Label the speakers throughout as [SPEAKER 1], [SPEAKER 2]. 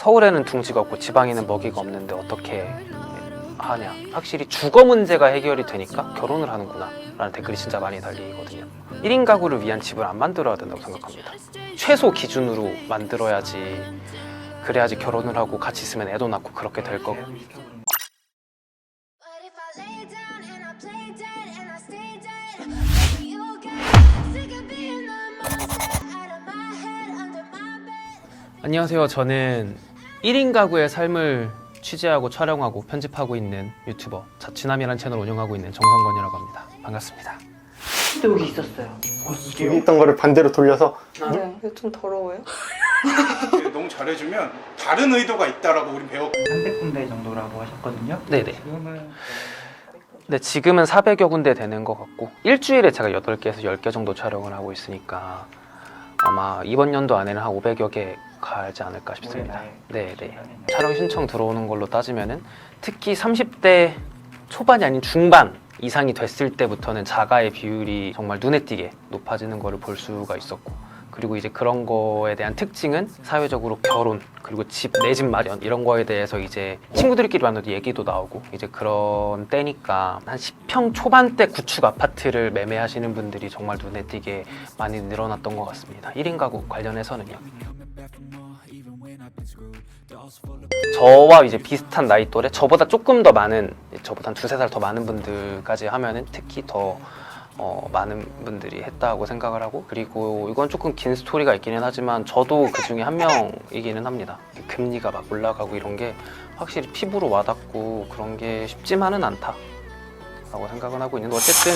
[SPEAKER 1] 서울에는 둥지가 없고 지방에는 먹이가 없는데 어떻게 하냐. 확실히 주거 문제가 해결이 되니까 결혼을 하는구나. 라는 댓글이 진짜 많이 달리거든요. 1인 가구를 위한 집을 안 만들어야 된다고 생각합니다. 최소 기준으로 만들어야지 그래야지 결혼을 하고 같이 있으면 애도 낳고 그렇게 될 거고. 안녕하세요. 저는 1인 가구의 삶을 취재하고 촬영하고 편집하고 있는 유튜버 자취남이라는 채널 운영하고 있는 정성건이라고 합니다. 반갑습니다.
[SPEAKER 2] 근데 여기 있었어요.
[SPEAKER 3] 여기 있던 거를 반대로 돌려서
[SPEAKER 4] 네, 이거 좀 더러워요.
[SPEAKER 5] 너무 잘해주면 다른 의도가 있다라고 우리 배웠
[SPEAKER 2] 300군데 정도라고 하셨거든요.
[SPEAKER 1] 네네.
[SPEAKER 2] 지금은
[SPEAKER 1] 네, 지금은 400여 군데 되는 것 같고 일주일에 제가 8개에서 10개 정도 촬영을 하고 있으니까 아마 이번 연도 안에는 한 500여 개 가지 않을까 싶습니다. 네, 네. 촬영 신청 들어오는 걸로 따지면은 특히 30대 초반이 아닌 중반 이상이 됐을 때부터는 자가의 비율이 정말 눈에 띄게 높아지는 것을 볼 수가 있었고 그리고 이제 그런 거에 대한 특징은 사회적으로 결혼 그리고 집 내 집 마련 이런 거에 대해서 이제 친구들끼리 만나도 얘기도 나오고 이제 그런 때니까 한 10평 초반대 구축 아파트를 매매하시는 분들이 정말 눈에 띄게 많이 늘어났던 것 같습니다. 1인 가구 관련해서는요. 저와 이제 비슷한 나이 또래, 저보다 조금 더 많은, 저보다 한 두세 살 더 많은 분들까지 하면은 특히 더 어, 많은 분들이 했다고 생각을 하고 그리고 이건 조금 긴 스토리가 있기는 하지만 저도 그 중에 한 명이기는 합니다. 금리가 막 올라가고 이런 게 확실히 피부로 와닿고 그런 게 쉽지만은 않다라고 생각은 하고 있는데 어쨌든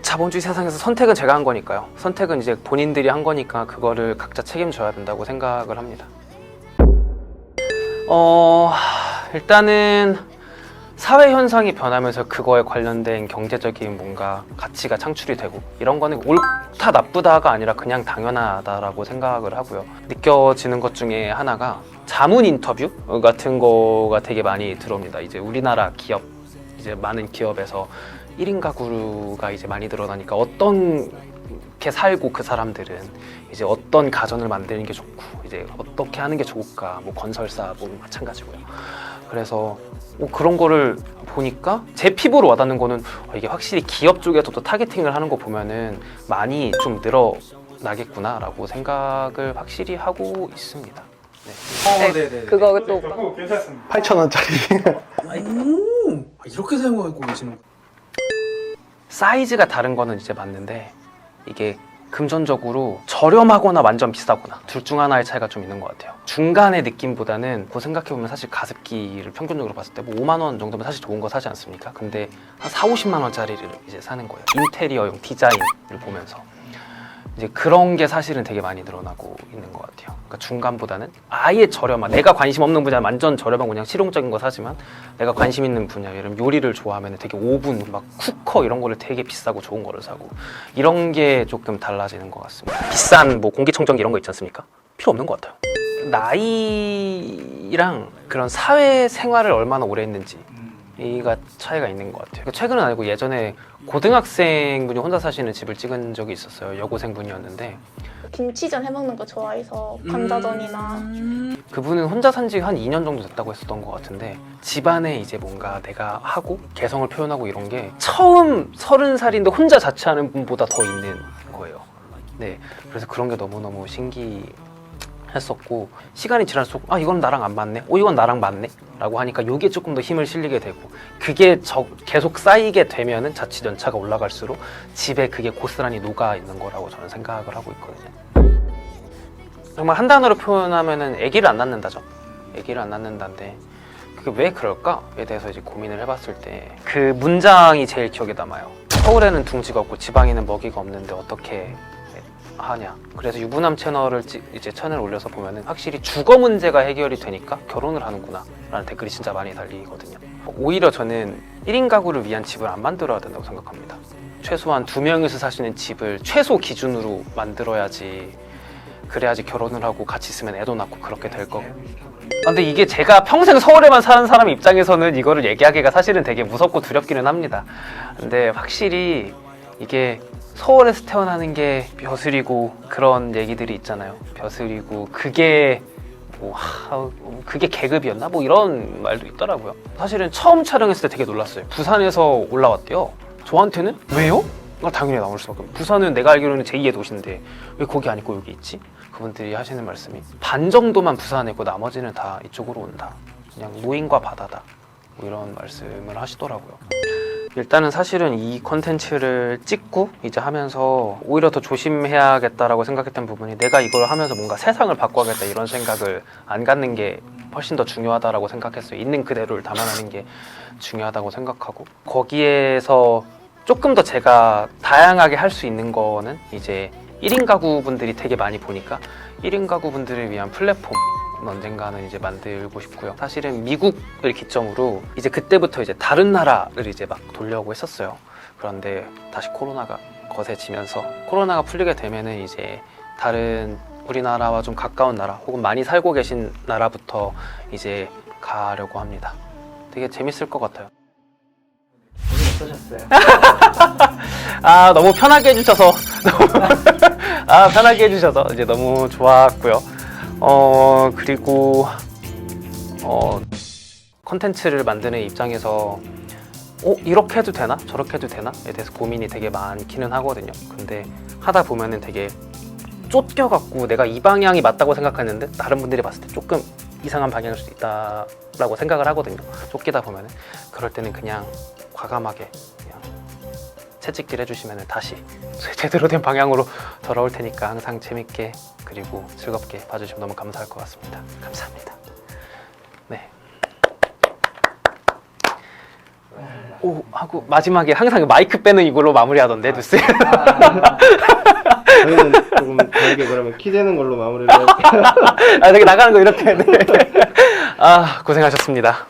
[SPEAKER 1] 자본주의 세상에서 선택은 제가 한 거니까요. 선택은 이제 본인들이 한 거니까 그거를 각자 책임져야 된다고 생각을 합니다. 어, 일단은 사회 현상이 변하면서 그거에 관련된 경제적인 뭔가 가치가 창출이 되고 이런 거는 옳다 나쁘다가 아니라 그냥 당연하다라고 생각을 하고요. 느껴지는 것 중에 하나가 자문 인터뷰 같은 거가 되게 많이 들어옵니다. 이제 우리나라 기업 이제 많은 기업에서 1인 가구가 이제 많이 늘어나니까 어떤 게 살고 그 사람들은 이제 어떤 가전을 만드는 게 좋고 이제 어떻게 하는 게 좋을까 뭐 건설사 뭐 마찬가지고요. 그래서 뭐 그런 거를 보니까 제 피부로 와닿는 거는 어, 이게 확실히 기업 쪽에서 도 타겟팅을 하는 거 보면은 많이 좀 늘어나겠구나라고 생각을 확실히 하고 있습니다. 네.
[SPEAKER 5] 어, 네네.
[SPEAKER 4] 그거 또
[SPEAKER 5] 어, 괜찮습니다.
[SPEAKER 3] 8,000원짜리
[SPEAKER 6] 오 이렇게 사용하고 계시는 거
[SPEAKER 1] 사이즈가 다른 거는 이제 맞는데 이게 금전적으로 저렴하거나 완전 비싸거나 둘 중 하나의 차이가 좀 있는 것 같아요. 중간의 느낌보다는 그 생각해보면 사실 가습기를 평균적으로 봤을 때 뭐 5만 원 정도면 사실 좋은 거 사지 않습니까? 근데 한 4, 50만 원짜리를 이제 사는 거예요. 인테리어용 디자인을 보면서. 이제 그런 게 사실은 되게 많이 늘어나고 있는 것 같아요. 그러니까 중간보다는 아예 저렴한 내가 관심 없는 분야 완전 저렴한 그냥 실용적인 거 사지만 내가 관심 있는 분야 예를 들면 요리를 좋아하면 되게 오븐 막 쿠커 이런 거를 되게 비싸고 좋은 거를 사고 이런 게 조금 달라지는 것 같습니다. 비싼 뭐 공기청정기 이런 거 있지 않습니까? 필요 없는 것 같아요. 나이랑 그런 사회 생활을 얼마나 오래 했는지 이가 차이가 있는 것 같아요. 그러니까 최근은 아니고 예전에 고등학생 분이 혼자 사시는 집을 찍은 적이 있었어요. 여고생 분이었는데
[SPEAKER 4] 김치전 해먹는 거 좋아해서 감자전이나
[SPEAKER 1] 그분은 혼자 산 지 한 2년 정도 됐다고 했었던 것 같은데 집안에 이제 뭔가 내가 하고 개성을 표현하고 이런 게 처음 서른 살인데 혼자 자취하는 분보다 더 있는 거예요. 네, 그래서 그런 게 너무 너무 신기 했었고 시간이 지날수록 아 이건 나랑 안 맞네, 어 이건 나랑 맞네 라고 하니까 이게 조금 더 힘을 실리게 되고 그게 저- 계속 쌓이게 되면은 자칫 연차가 올라갈수록 집에 그게 고스란히 녹아 있는 거라고 저는 생각을 하고 있거든요. 정말 한 단어로 표현하면은 아기를 안 낳는다죠. 아기를 안 낳는다인데 그게 왜 그럴까에 대해서 이제 고민을 해봤을 때 그 문장이 제일 기억에 남아요. 서울에는 둥지가 없고 지방에는 먹이가 없는데 어떻게 하냐. 그래서 유부남 채널을 찍- 이제 채널 올려서 보면은 확실히 주거 문제가 해결이 되니까 결혼을 하는구나 라는 댓글이 진짜 많이 달리거든요. 오히려 저는 1인 가구를 위한 집을 안 만들어야 된다고 생각합니다. 최소한 두 명이서 사시는 집을 최소 기준으로 만들어야지 그래야지 결혼을 하고 같이 있으면 애도 낳고 그렇게 될 거고. 아, 근데 이게 제가 평생 서울에만 사는 사람 입장에서는 이거를 얘기하기가 사실은 되게 무섭고 두렵기는 합니다. 근데 확실히 이게 서울에서 태어나는 게 벼슬이고 그런 얘기들이 있잖아요. 벼슬이고 그게 뭐 하, 그게 계급이었나 뭐 이런 말도 있더라고요. 사실은 처음 촬영했을 때 되게 놀랐어요. 부산에서 올라왔대요. 저한테는 왜요? 나 당연히 나올 수밖에 없고 부산은 내가 알기로는 제2의 도시인데 왜 거기 아니고 여기 있지? 그분들이 하시는 말씀이 반 정도만 부산이고 나머지는 다 이쪽으로 온다. 그냥 무인과 바다다. 뭐 이런 말씀을 하시더라고요. 일단은 사실은 이 컨텐츠를 찍고 이제 하면서 오히려 더 조심해야겠다라고 생각했던 부분이 내가 이걸 하면서 뭔가 세상을 바꿔야겠다 이런 생각을 안 갖는 게 훨씬 더 중요하다라고 생각했어요. 있는 그대로를 담아내는 게 중요하다고 생각하고 거기에서 조금 더 제가 다양하게 할 수 있는 거는 이제 1인 가구 분들이 되게 많이 보니까 1인 가구 분들을 위한 플랫폼 언젠가는 이제 만들고 싶고요. 사실은 미국을 기점으로 이제 그때부터 이제 다른 나라를 이제 막 돌려고 했었어요. 그런데 다시 코로나가 거세지면서 코로나가 풀리게 되면은 이제 다른 우리나라와 좀 가까운 나라 혹은 많이 살고 계신 나라부터 이제 가려고 합니다. 되게 재밌을 것 같아요.
[SPEAKER 2] 어떠셨어요?
[SPEAKER 1] 아 너무 편하게 해주셔서 너무 아 편하게 해주셔서 이제 너무 좋았고요. 어 그리고 어 컨텐츠를 만드는 입장에서 어 이렇게 해도 되나 저렇게 해도 되나에 대해서 고민이 되게 많기는 하거든요. 근데 하다 보면은 되게 쫓겨갖고 내가 이 방향이 맞다고 생각했는데 다른 분들이 봤을 때 조금 이상한 방향일 수도 있다라고 생각을 하거든요. 쫓기다 보면은 그럴 때는 그냥 과감하게 채찍질 해주시면 다시 제대로 된 방향으로 돌아올 테니까 항상 재밌게 그리고 즐겁게 봐주시면 너무 감사할 것 같습니다. 감사합니다. 네. 오 하고 마지막에 항상 마이크 빼는 이걸로 마무리하던데 뉴스.
[SPEAKER 7] 저희는 조금 다르게 그러면 키 되는 걸로 마무리를 할게요.
[SPEAKER 1] 아 되게 나가는 거 이렇게. 네. 아 고생하셨습니다.